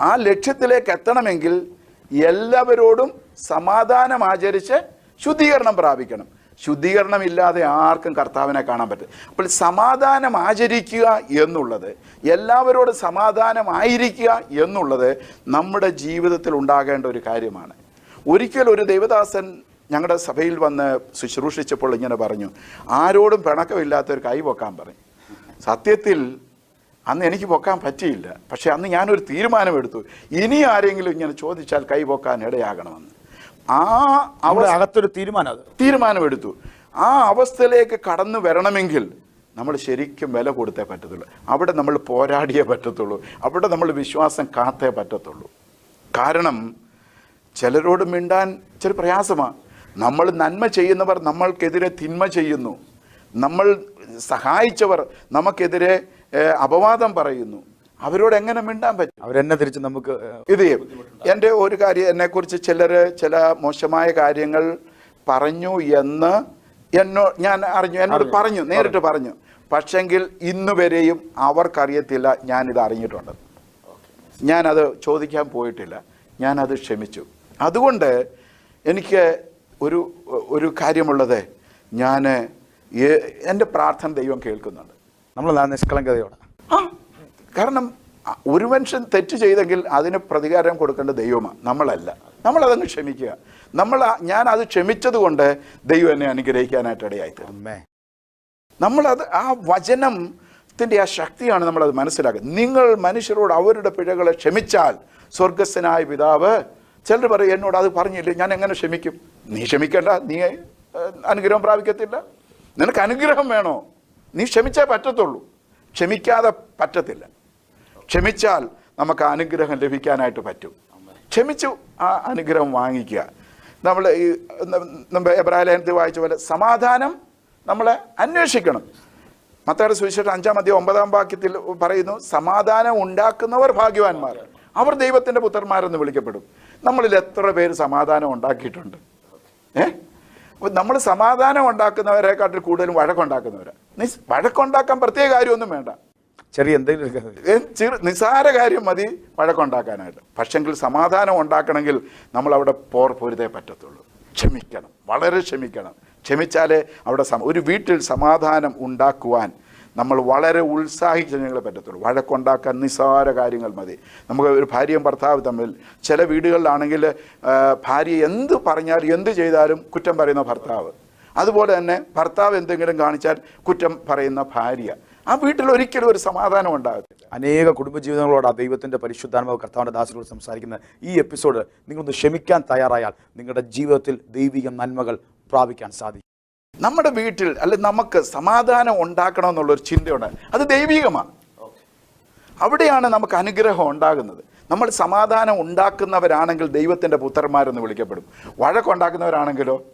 ആ ലക്ഷ്യത്തിലേക്ക് എത്തണമെങ്കിൽ എല്ലാവരോടും സമാധാനം ആചരിച്ച് ശുദ്ധീകരണം പ്രാപിക്കണം. ശുദ്ധീകരണം ഇല്ലാതെ ആർക്കും കർത്താവിനെ കാണാൻ പറ്റും അപ്പോൾ സമാധാനം ആചരിക്കുക എന്നുള്ളത് എല്ലാവരോടും സമാധാനമായിരിക്കുക എന്നുള്ളത് നമ്മുടെ ജീവിതത്തിൽ ഉണ്ടാകേണ്ട ഒരു കാര്യമാണ്. ഒരിക്കൽ ഒരു ദേവദാസൻ ഞങ്ങളുടെ സഭയിൽ വന്ന് ശുശ്രൂഷിച്ചപ്പോൾ ഇങ്ങനെ പറഞ്ഞു ആരോടും പിണക്കമില്ലാത്തൊരു കൈ പൊക്കാൻ പറഞ്ഞു സത്യത്തിൽ അന്ന് എനിക്ക് പൊക്കാൻ പറ്റിയില്ല. പക്ഷേ അന്ന് ഞാനൊരു തീരുമാനമെടുത്തു. ഇനി ആരെങ്കിലും ഇങ്ങനെ ചോദിച്ചാൽ കൈ പൊക്കാൻ ഇടയാകണമെന്ന്. ആ അവിടെ അകത്തൊരു തീരുമാനം തീരുമാനമെടുത്തു. ആ അവസ്ഥയിലേക്ക് കടന്നു വരണമെങ്കിൽ നമ്മൾ ശരിക്കും വില കൊടുത്തേ പറ്റത്തുള്ളൂ. അവിടെ നമ്മൾ പോരാടിയേ പറ്റത്തുള്ളൂ. അവിടെ നമ്മൾ വിശ്വാസം കാത്തേ പറ്റത്തുള്ളൂ. കാരണം ചിലരോട് മിണ്ടാൻ ഇച്ചിരി പ്രയാസമാണ് നമ്മൾ നന്മ ചെയ്യുന്നവർ നമ്മൾക്കെതിരെ തിന്മ ചെയ്യുന്നു. നമ്മൾ സഹായിച്ചവർ നമുക്കെതിരെ അപവാദം പറയുന്നു. അവരോട് എങ്ങനെ മിണ്ടാൻ പറ്റും? അവരെന്നെ തിരിച്ച് നമുക്ക് ഇത്. എന്റെ ഒരു കാര്യം എന്നെക്കുറിച്ച് ചിലർ ചില മോശമായ കാര്യങ്ങൾ പറഞ്ഞു എന്ന് എന്നോ ഞാൻ അറിഞ്ഞു എന്നോട് പറഞ്ഞു നേരിട്ട് പറഞ്ഞു. പക്ഷെങ്കിൽ ഇന്നു വരെയും അവർക്കറിയത്തില്ല ഞാനിത് അറിഞ്ഞിട്ടുണ്ട്. ഞാനത് ചോദിക്കാൻ പോയിട്ടില്ല. ഞാനത് ക്ഷമിച്ചു. അതുകൊണ്ട് എനിക്ക് ഒരു ഒരു കാര്യമുള്ളത് ഞാൻ എന്റെ പ്രാർത്ഥന ദൈവം കേൾക്കുന്നുണ്ട്. നമ്മൾ നിഷ്കളങ്കതയോടെ? ആ. കാരണം ഒരു മനുഷ്യൻ തെറ്റ് ചെയ്തെങ്കിൽ അതിന് പ്രതികാരം കൊടുക്കേണ്ട ദൈവമാണ്. നമ്മളല്ല. നമ്മളതങ്ങ് ക്ഷമിക്കുക. നമ്മൾ ഞാൻ അത് ക്ഷമിച്ചത് കൊണ്ട് ദൈവം എന്നെ അനുഗ്രഹിക്കാനായിട്ട് ഇടയായിത്തീർന്നു. അമ്മേ. നമ്മളത് ആ വചനത്തിന്റെ ആ ശക്തിയാണ് നമ്മളത് മനസ്സിലാക്കുക. നിങ്ങൾ മനുഷ്യരോട് അവരുടെ പിഴകളെ ക്ഷമിച്ചാൽ സ്വർഗസ്ഥനായ പിതാവ് ചിലർ പറയും എന്നോട് അത് പറഞ്ഞില്ലേ? ഞാൻ എങ്ങനെ ക്ഷമിക്കും? നീ ക്ഷമിക്കണ്ട. നീ അനുഗ്രഹം പ്രാപിക്കത്തില്ല. നിനക്ക് അനുഗ്രഹം വേണോ? നീ ക്ഷമിച്ചേ പറ്റത്തുള്ളൂ. ക്ഷമിക്കാതെ പറ്റത്തില്ല. ക്ഷമിച്ചാൽ നമുക്ക് അനുഗ്രഹം ലഭിക്കാനായിട്ട് പറ്റും. ക്ഷമിച്ചു ആ അനുഗ്രഹം വാങ്ങിക്കുക. നമ്മൾ ഈ നമ്മുടെ എബ്രാഹിലേഖനത്തിൽ വായിച്ച പോലെ സമാധാനം നമ്മളെ അന്വേഷിക്കണം. മത്തയുടെ സുവിശേഷം അഞ്ചാം അധ്യായം ഒമ്പതാം വാക്യത്തിൽ പറയുന്നു സമാധാനം ഉണ്ടാക്കുന്നവർ ഭാഗ്യവാന്മാർ. അവർ ദൈവത്തിന്റെ പുത്രന്മാരെന്ന് വിളിക്കപ്പെടും. നമ്മളിൽ എത്ര പേര് സമാധാനം ഉണ്ടാക്കിയിട്ടുണ്ട്? ഏ? അപ്പൊ നമ്മൾ സമാധാനം ഉണ്ടാക്കുന്നവരെക്കാട്ടിൽ കൂടുതലും വഴക്കുണ്ടാക്കുന്നവരാണ് മീൻസ് വഴക്കുണ്ടാക്കാൻ പ്രത്യേക കാര്യമൊന്നും വേണ്ട. ചെറിയ എന്തെങ്കിലും നിസ്സാര കാര്യം മതി വഴക്കുണ്ടാക്കാനായിട്ട്. പക്ഷെങ്കിൽ സമാധാനം ഉണ്ടാക്കണമെങ്കിൽ നമ്മൾ അവിടെ പോർ പൊരുതേ പറ്റത്തുള്ളൂ. ക്ഷമിക്കണം. വളരെ ക്ഷമിക്കണം. ക്ഷമിച്ചാലേ അവിടെ ഒരു വീട്ടിൽ സമാധാനം ഉണ്ടാക്കുവാൻ നമ്മൾ വളരെ ഉത്സാഹിച്ച് ഞങ്ങളെ പറ്റത്തുള്ളൂ. വഴക്കുണ്ടാക്കാൻ നിസ്സാര കാര്യങ്ങൾ മതി. നമുക്ക് ഒരു ഭാര്യയും ഭർത്താവ് തമ്മിൽ ചില വീടുകളിലാണെങ്കിൽ ഭാര്യ എന്ത് പറഞ്ഞാലും എന്ത് ചെയ്താലും കുറ്റം പറയുന്ന ഭർത്താവ്. അതുപോലെ തന്നെ ഭർത്താവ് എന്തെങ്കിലും കാണിച്ചാൽ കുറ്റം പറയുന്ന ഭാര്യ. ആ വീട്ടിൽ ഒരിക്കലും ഒരു സമാധാനം ഉണ്ടാകത്തില്ല. അനേക കുടുംബജീവിതങ്ങളോട് ആ ദൈവത്തിന്റെ പരിശുദ്ധാത്മാവ് കർത്താവിന്റെ ദാസിനോട് സംസാരിക്കുന്ന ഈ എപ്പിസോഡ് നിങ്ങളൊന്ന് ക്ഷമിക്കാൻ തയ്യാറായാൽ നിങ്ങളുടെ ജീവിതത്തിൽ ദൈവിക നന്മകൾ പ്രാപിക്കാൻ സാധിക്കും. നമ്മുടെ വീട്ടിൽ അല്ലെ നമുക്ക് സമാധാനം ഉണ്ടാക്കണം എന്നുള്ളൊരു ചിന്തയുണ്ട്. അത് ദൈവികമാണ്. അവിടെയാണ് നമുക്ക് അനുഗ്രഹം ഉണ്ടാകുന്നത്. നമ്മൾ സമാധാനം ഉണ്ടാക്കുന്നവരാണെങ്കിൽ ദൈവത്തിന്റെ പുത്രന്മാരെന്ന് വിളിക്കപ്പെടും. വഴക്കുണ്ടാക്കുന്നവരാണെങ്കിലോ?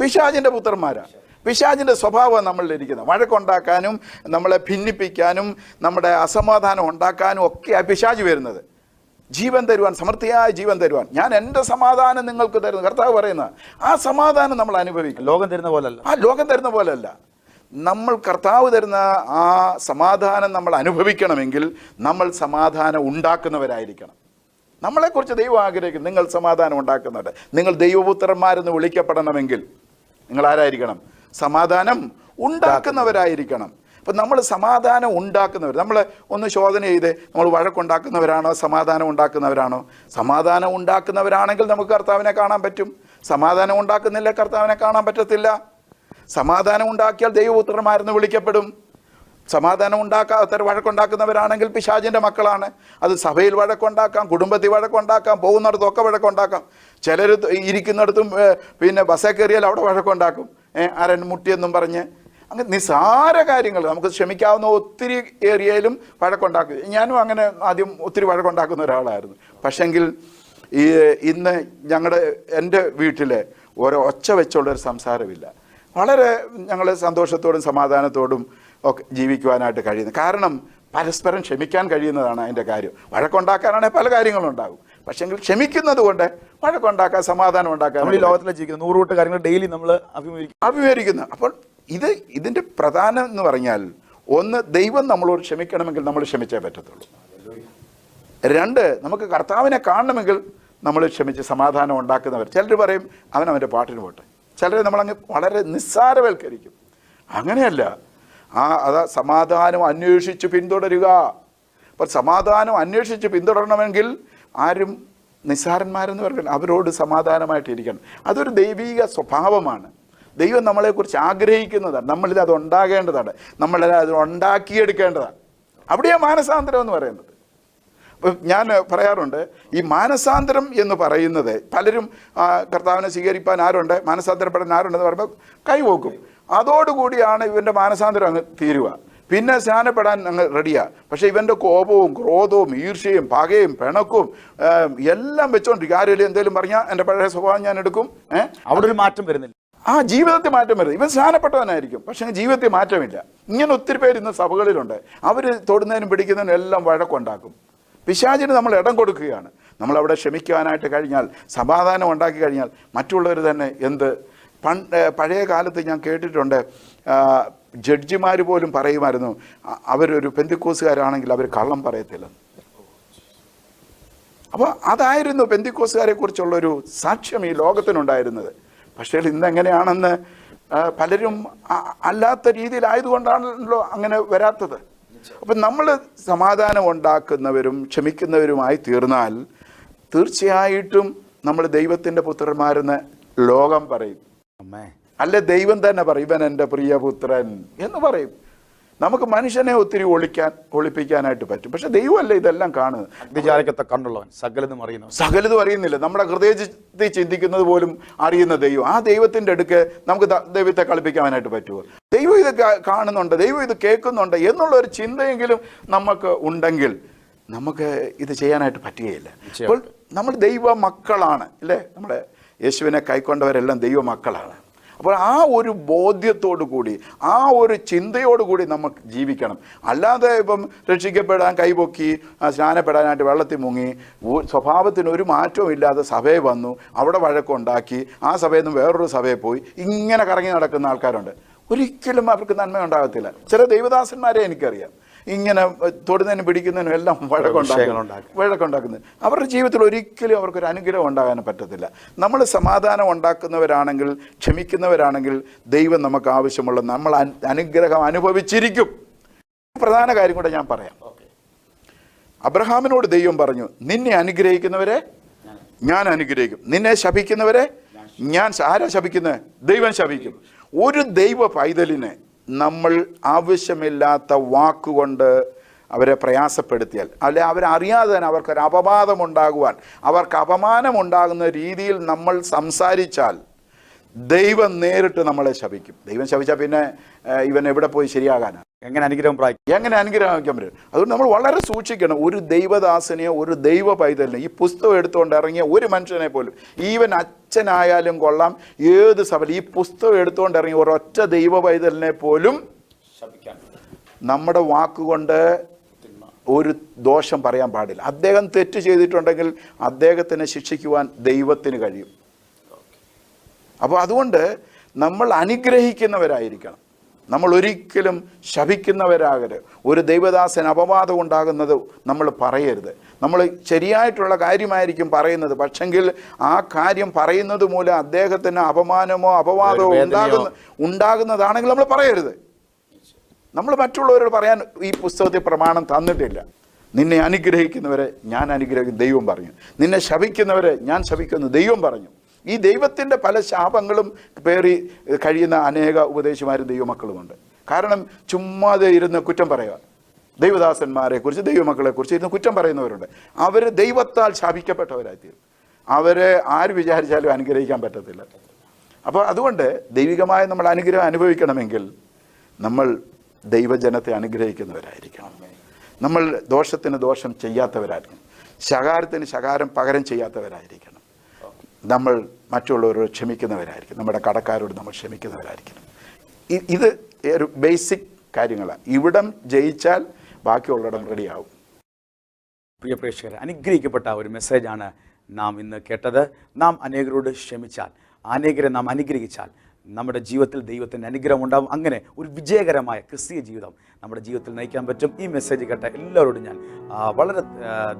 പിശാജിന്റെ പുത്രന്മാരാണ് പിശാജിന്റെ സ്വഭാവം നമ്മളിലിരിക്കുന്നത് വഴക്കുണ്ടാക്കാനും നമ്മളെ ഭിന്നിപ്പിക്കാനും നമ്മുടെ അസമാധാനം ഉണ്ടാക്കാനും ഒക്കെയാണ് പിശാജ് വരുന്നത്. ജീവൻ തരുവാൻ സമൃദ്ധിയായ ജീവൻ തരുവാൻ. ഞാൻ എന്റെ സമാധാനം നിങ്ങൾക്ക് തരുന്നു. കർത്താവ് പറയുന്നത് ആ സമാധാനം നമ്മൾ അനുഭവിക്കും. ലോകം തരുന്ന പോലല്ല. ആ ലോകം തരുന്ന പോലല്ല. നമ്മൾ കർത്താവ് തരുന്ന ആ സമാധാനം നമ്മൾ അനുഭവിക്കണമെങ്കിൽ നമ്മൾ സമാധാനം ഉണ്ടാക്കുന്നവരായിരിക്കണം. നമ്മളെക്കുറിച്ച് ദൈവം ആഗ്രഹിക്കുന്നു. നിങ്ങൾ സമാധാനം ഉണ്ടാക്കുന്നുണ്ട് നിങ്ങൾ ദൈവപുത്രന്മാരെന്ന് വിളിക്കപ്പെടണമെങ്കിൽ നിങ്ങൾ ആരായിരിക്കണം? സമാധാനം ഉണ്ടാക്കുന്നവരായിരിക്കണം. അപ്പം നമ്മൾ സമാധാനം ഉണ്ടാക്കുന്നവർ നമ്മൾ ഒന്ന് ശോധന ചെയ്ത് നമ്മൾ വഴക്കുണ്ടാക്കുന്നവരാണോ സമാധാനം ഉണ്ടാക്കുന്നവരാണോ? സമാധാനം ഉണ്ടാക്കുന്നവരാണെങ്കിൽ നമുക്ക് കർത്താവിനെ കാണാൻ പറ്റും. സമാധാനം ഉണ്ടാക്കുന്നില്ല കർത്താവിനെ കാണാൻ പറ്റത്തില്ല. സമാധാനം ഉണ്ടാക്കിയാൽ ദൈവപുത്രന്മാരെന്ന് വിളിക്കപ്പെടും. സമാധാനം ഉണ്ടാക്കാത്തവർ വഴക്കുണ്ടാക്കുന്നവരാണെങ്കിൽ പിശാചിന്റെ മക്കളാണ്. അത് സഭയിൽ വഴക്കുണ്ടാക്കാം കുടുംബത്തിൽ വഴക്കുണ്ടാക്കാം പോകുന്നിടത്തൊക്കെ വഴക്കുണ്ടാക്കാം. ചിലർ ഇരിക്കുന്നിടത്തും പിന്നെ ബസ്സേ കയറിയാൽ അവിടെ വഴക്കുണ്ടാക്കും. ആരൻ മുട്ടിയെന്നും പറഞ്ഞ് അങ്ങനെ നിസ്സാര കാര്യങ്ങൾ. നമുക്ക് ക്ഷമിക്കാവുന്ന ഒത്തിരി ഏരിയയിലും വഴക്കുണ്ടാക്കുക ഞാനും അങ്ങനെ ആദ്യം ഒത്തിരി വഴക്കുണ്ടാക്കുന്ന ഒരാളായിരുന്നു. പക്ഷെങ്കിൽ ഈ ഇന്ന് ഞങ്ങളുടെ എന്റെ വീട്ടിൽ ഓരോ ഒച്ച വെച്ചുള്ളൊരു സംസാരമില്ല. വളരെ ഞങ്ങൾ സന്തോഷത്തോടും സമാധാനത്തോടും ഒക്കെ ജീവിക്കുവാനായിട്ട് കഴിയുന്നു. കാരണം പരസ്പരം ക്ഷമിക്കാൻ കഴിയുന്നതാണ് അതിന്റെ കാര്യം. വഴക്കുണ്ടാക്കാനാണെങ്കിൽ പല കാര്യങ്ങളും ഉണ്ടാകും. പക്ഷെങ്കിൽ ക്ഷമിക്കുന്നത് കൊണ്ട് വഴക്കുണ്ടാക്കാൻ സമാധാനം ഉണ്ടാക്കാൻ നമ്മൾ ഈ ലോകത്തിലെ ജീവിക്കുന്ന നൂറുകൂട്ട് കാര്യങ്ങൾ ഡെയിലി നമ്മൾ അഭിമുഖീകരിക്കും. അഭിമുഖീകരിക്കുന്നു. അപ്പോൾ ഇത് ഇതിന്റെ പ്രധാനം എന്ന് പറഞ്ഞാൽ ഒന്ന് ദൈവം നമ്മളോട് ക്ഷമിക്കണമെങ്കിൽ നമ്മൾ ക്ഷമിച്ചേ പറ്റത്തുള്ളൂ. രണ്ട് നമുക്ക് കർത്താവിനെ കാണണമെങ്കിൽ നമ്മൾ ക്ഷമിച്ച് സമാധാനം ഉണ്ടാക്കുന്നവർ. ചിലർ പറയും അവൻ അവന്റെ പാട്ടിന് പോട്ടെ. ചിലർ നമ്മളങ്ങ് വളരെ നിസ്സാരവൽക്കരിക്കും. അങ്ങനെയല്ല. ആ അതാ സമാധാനം അന്വേഷിച്ച് പിന്തുടരുക. അപ്പോൾ സമാധാനം അന്വേഷിച്ച് പിന്തുടരണമെങ്കിൽ ആരും നിസ്സാരന്മാരെന്ന് പറയുന്നത് അവരോട് സമാധാനമായിട്ടിരിക്കണം. അതൊരു ദൈവീക സ്വഭാവമാണ്. ദൈവം നമ്മളെക്കുറിച്ച് ആഗ്രഹിക്കുന്നതാണ്. നമ്മളിൽ അത് ഉണ്ടാകേണ്ടതാണ് നമ്മളിൽ അത് ഉണ്ടാക്കിയെടുക്കേണ്ടതാണ്. അവിടെയാണ് മാനസാന്തരം എന്ന് പറയുന്നത്. ഞാൻ പറയാറുണ്ട് ഈ മാനസാന്തരം എന്ന് പറയുന്നത് പലരും കർത്താവിനെ സ്വീകരിപ്പാൻ ആരുണ്ട്? മാനസാന്തരപ്പെടാൻ ആരുണ്ടെന്ന് പറയുമ്പോൾ കൈവോക്കും. അതോടുകൂടിയാണ് ഇവന്റെ മാനസാന്തരം അങ്ങ് തീരുക. പിന്നെ സ്നാനപ്പെടാൻ അങ്ങ് റെഡിയാ. പക്ഷേ ഇവന്റെ കോപവും ക്രോധവും ഈർഷ്യയും പകയും പിണക്കും എല്ലാം വെച്ചോണ്ടിരിക്കും. ആരെങ്കിലും എന്തെങ്കിലും പറഞ്ഞാൽ എന്റെ പഴയ സ്വഭാവം ഞാൻ എടുക്കും അവിടെ ഒരു മാറ്റം വരുന്നില്ല. ആ ജീവിതത്തിൽ മാറ്റം വരും ഇവൻ സ്നാനപ്പെട്ടവനായിരിക്കും പക്ഷെ ജീവിതത്തിൽ മാറ്റമില്ല. ഇങ്ങനെ ഒത്തിരി പേര് ഇന്ന് സഭകളിലുണ്ട്. അവർ തൊടുന്നതിനും പിടിക്കുന്നതിനും എല്ലാം വഴക്കുണ്ടാക്കും. പിശാചിന് നമ്മൾ ഇടം കൊടുക്കുകയാണ്. നമ്മൾ അവിടെ ക്ഷമിക്കുവാനായിട്ട് കഴിഞ്ഞാൽ സമാധാനം ഉണ്ടാക്കി കഴിഞ്ഞാൽ മറ്റുള്ളവർ തന്നെ എന്ത്? പണ്ട് പഴയ കാലത്ത് ഞാൻ കേട്ടിട്ടുണ്ട് ജഡ്ജിമാർ പോലും പറയുമായിരുന്നു അവരൊരു പെന്തിക്കോസുകാരാണെങ്കിൽ അവർ കള്ളം പറയത്തില്ല. അപ്പോൾ അതായിരുന്നു പെന്തിക്കോസുകാരെ കുറിച്ചുള്ളൊരു സാക്ഷ്യം ഈ ലോകത്തിനുണ്ടായിരുന്നത്. പക്ഷേ ഇന്ന് എങ്ങനെയാണെന്ന് പലരും അല്ലാത്ത രീതിയിലായതുകൊണ്ടാണല്ലോ അങ്ങനെ വരാത്തത്. അപ്പം നമ്മൾ സമാധാനം ഉണ്ടാക്കുന്നവരും ക്ഷമിക്കുന്നവരുമായി തീർന്നാൽ തീർച്ചയായിട്ടും നമ്മൾ ദൈവത്തിന്റെ പുത്രന്മാരെന്ന് ലോകം പറയും. അമ്മേ. അല്ലെ ദൈവം തന്നെ പറയും ഇവൻ എന്റെ പ്രിയപുത്രൻ എന്ന് പറയും. നമുക്ക് മനുഷ്യനെ ഒത്തിരി ഒളിക്കാൻ ഒളിപ്പിക്കാനായിട്ട് പറ്റും. പക്ഷെ ദൈവമല്ല ഇതെല്ലാം കാണുന്നത്? അഗ്നിജാലക്കത്തെ കണ്ടുള്ളവൻ സകലതും അറിയുന്നു സകലതും അറിയുന്നില്ല. നമ്മുടെ ഹൃദയത്തിൽ ചിന്തിക്കുന്നത് പോലും അറിയുന്ന ദൈവം. ആ ദൈവത്തിന്റെ അടുക്ക് നമുക്ക് ദൈവത്തെ കളിപ്പിക്കാനായിട്ട് പറ്റുമോ? ദൈവം ഇത് കാണുന്നുണ്ട് ദൈവം ഇത് കേൾക്കുന്നുണ്ട് എന്നുള്ള ഒരു ചിന്തയെങ്കിലും നമുക്ക് ഉണ്ടെങ്കിൽ നമുക്ക് ഇത് ചെയ്യാനായിട്ട് പറ്റുകയില്ല. അപ്പോൾ നമ്മൾ ദൈവ മക്കളാണ് അല്ലേ? നമ്മുടെ യേശുവിനെ കൈക്കൊണ്ടവരെല്ലാം ദൈവ മക്കളാണ് അപ്പോൾ ആ ഒരു ബോധ്യത്തോടു കൂടി ആ ഒരു ചിന്തയോടു കൂടി നമുക്ക് ജീവിക്കണം. അല്ലാതെ ഇപ്പം രക്ഷിക്കപ്പെടാൻ കൈപൊക്കി സ്നാനപ്പെടാനായിട്ട് വെള്ളത്തിൽ മുങ്ങി സ്വഭാവത്തിന് ഒരു മാറ്റവും ഇല്ലാതെ സഭയെ വന്നു അവിടെ വഴക്കുണ്ടാക്കി ആ സഭയിൽ നിന്ന് വേറൊരു സഭയിൽ പോയി ഇങ്ങനെ കറങ്ങി നടക്കുന്ന ആൾക്കാരുണ്ട്. ഒരിക്കലും അവർക്ക് നന്മ ഉണ്ടാകത്തില്ല ചില ദൈവദാസന്മാരെ എനിക്കറിയാം. ഇങ്ങനെ തൊടുന്നതിനും പിടിക്കുന്നതിനും എല്ലാം വഴക്കുണ്ടാക്കും. വിഷയങ്ങളുണ്ടാക്കും. വഴക്കുണ്ടാക്കുന്നത്. അവരുടെ ജീവിതത്തിൽ ഒരിക്കലും അവർക്കൊരു അനുഗ്രഹം ഉണ്ടാകാൻ പറ്റത്തില്ല. നമ്മൾ സമാധാനം ഉണ്ടാക്കുന്നവരാണെങ്കിൽ ക്ഷമിക്കുന്നവരാണെങ്കിൽ ദൈവം നമുക്ക് ആവശ്യമുള്ള നമ്മൾ അനുഗ്രഹം അനുഭവിച്ചിരിക്കും. പ്രധാന കാര്യം കൂടെ ഞാൻ പറയാം. അബ്രഹാമിനോട് ദൈവം പറഞ്ഞു നിന്നെ അനുഗ്രഹിക്കുന്നവരെ ഞാൻ അനുഗ്രഹിക്കും. നിന്നെ ശപിക്കുന്നവരെ ഞാൻ ആരാ ശപിക്കുന്നത് ദൈവം ശപിക്കും. ഒരു ദൈവ പൈതലിനെ നമ്മൾ ആവശ്യമില്ലാത്ത വാക്കുകൊണ്ട് അവരെ പ്രയാസപ്പെടുത്തിയാൽ. അല്ലെ അവരറിയാതെ തന്നെ അവർക്കൊരു അപവാദമുണ്ടാകുവാൻ അവർക്ക് അപമാനമുണ്ടാകുന്ന രീതിയിൽ നമ്മൾ സംസാരിച്ചാൽ ദൈവം നേരിട്ട് നമ്മളെ ശപിക്കും. ദൈവം ശപിച്ചാൽ പിന്നെ ഇവൻ എവിടെ പോയി ശരിയാകാനാണ് എങ്ങനെ അനുഗ്രഹം പ്രാപിക്കും? എങ്ങനെ അനുഗ്രഹിക്കാൻ പറ്റും? അതുകൊണ്ട് നമ്മൾ വളരെ സൂക്ഷിക്കണം. ഒരു ദൈവദാസനെയോ ഒരു ദൈവ പൈതലിനെ ഈ പുസ്തകം എടുത്തുകൊണ്ട് ഇറങ്ങിയ ഒരു മനുഷ്യനെ പോലും ഈവൻ അച്ഛനായാലും കൊള്ളാം ഏത് സഭയിൽ ഈ പുസ്തകം എടുത്തുകൊണ്ട് ഇറങ്ങിയ ഒരൊറ്റ ദൈവ പൈതലിനെ പോലും നമ്മുടെ വാക്കുകൊണ്ട് ഒരു ദോഷം പറയാൻ പാടില്ല. അദ്ദേഹം തെറ്റ് ചെയ്തിട്ടുണ്ടെങ്കിൽ അദ്ദേഹത്തിനെ ശിക്ഷിക്കുവാൻ ദൈവത്തിന് കഴിയും. അപ്പോൾ അതുകൊണ്ട് നമ്മൾ അനുഗ്രഹിക്കുന്നവരായിരിക്കണം. നമ്മൾ ഒരിക്കലും ശപിക്കുന്നവരാകരുത്. ഒരു ദൈവദാസൻ അപവാദം ഉണ്ടാകുന്നത് നമ്മൾ പറയരുത്. നമ്മൾ ശരിയായിട്ടുള്ള കാര്യമായിരിക്കും പറയുന്നത്. പക്ഷെങ്കിൽ ആ കാര്യം പറയുന്നത് മൂലം അദ്ദേഹത്തിന് അപമാനമോ അപവാദമോ ഉണ്ടാകുന്ന ഉണ്ടാകുന്നതാണെങ്കിൽ നമ്മൾ പറയരുത്. നമ്മൾ മറ്റുള്ളവരോട് പറയാൻ ഈ പുസ്തകത്തിൽ പ്രമാണം തന്നിട്ടില്ല. നിന്നെ അനുഗ്രഹിക്കുന്നവരെ ഞാൻ അനുഗ്രഹിക്കും ദൈവം പറഞ്ഞു. നിന്നെ ശപിക്കുന്നവരെ ഞാൻ ശപിക്കുന്നു ദൈവം പറഞ്ഞു. ഈ ദൈവത്തിന്റെ പല ശാപങ്ങളും പേറി കഴിയുന്ന അനേക ഉപദേശിമാരും ദൈവമക്കളുമുണ്ട്. കാരണം ചുമ്മാതെ ഇരുന്ന് കുറ്റം പറയുക. ദൈവമക്കളെ കുറിച്ച് ഇരുന്ന് കുറ്റം പറയുന്നവരുണ്ട്. അവർ ദൈവത്താൽ ശാപിക്കപ്പെട്ടവരായിത്തീരും. അവരെ ആര് വിചാരിച്ചാലും അനുഗ്രഹിക്കാൻ പറ്റത്തില്ല. അപ്പോൾ അതുകൊണ്ട് ദൈവികമായ നമ്മൾ അനുഗ്രഹം അനുഭവിക്കണമെങ്കിൽ നമ്മൾ ദൈവജനത്തെ അനുഗ്രഹിക്കുന്നവരായിരിക്കണം. നമ്മൾ ദോഷത്തിന് ദോഷം ചെയ്യാത്തവരായിരിക്കണം. ശകാരത്തിന് ശകാരം പകരം ചെയ്യാത്തവരായിരിക്കണം. നമ്മൾ മറ്റുള്ളവരോട് ക്ഷമിക്കുന്നവരായിരിക്കും. നമ്മുടെ കടക്കാരോട് നമ്മൾ ക്ഷമിക്കുന്നവരായിരിക്കും. ഇത് ഒരു ബേസിക് കാര്യങ്ങളാണ്. ഇവിടം ജയിച്ചാൽ ബാക്കിയുള്ളിടം റെഡിയാവും. പ്രിയ പ്രേക്ഷകർ അനുഗ്രഹിക്കപ്പെട്ട ഒരു മെസ്സേജാണ് നാം ഇന്ന് കേട്ടത്. നാം അനേകരോട് ക്ഷമിച്ചാൽ അനേകരെ നാം അനുഗ്രഹിച്ചാൽ നമ്മുടെ ജീവിതത്തിൽ ദൈവത്തിന്റെ അനുഗ്രഹം ഉണ്ടാവും. അങ്ങനെ ഒരു വിജയകരമായ ക്രിസ്തീയ ജീവിതം നമ്മുടെ ജീവിതത്തിൽ നയിക്കാൻ പറ്റും. ഈ മെസ്സേജ് കേട്ട എല്ലാവരോടും ഞാൻ വളരെ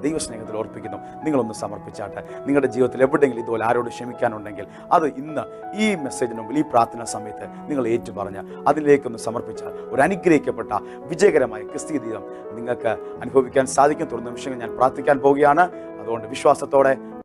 ദൈവസ്നേഹത്തിൽ ഓർപ്പിക്കുന്നു. നിങ്ങളൊന്ന് സമർപ്പിച്ചാട്ടെ. നിങ്ങളുടെ ജീവിതത്തിൽ എവിടെയെങ്കിലും ഇതുപോലെ ആരോട് ക്ഷമിക്കാനുണ്ടെങ്കിൽ അത് ഇന്ന് ഈ മെസ്സേജിന് മുമ്പിൽ ഈ പ്രാർത്ഥന സമയത്ത് നിങ്ങൾ ഏറ്റുപറഞ്ഞ് അതിലേക്കൊന്ന് സമർപ്പിച്ചാൽ ഒരു അനുഗ്രഹിക്കപ്പെട്ട വിജയകരമായ ക്രിസ്തീയ ജീവിതം നിങ്ങൾക്ക് അനുഭവിക്കാൻ സാധിക്കും. തുടർന്ന് നിമിഷങ്ങൾ ഞാൻ പ്രാർത്ഥിക്കാൻ പോവുകയാണ്. അതുകൊണ്ട് വിശ്വാസത്തോടെ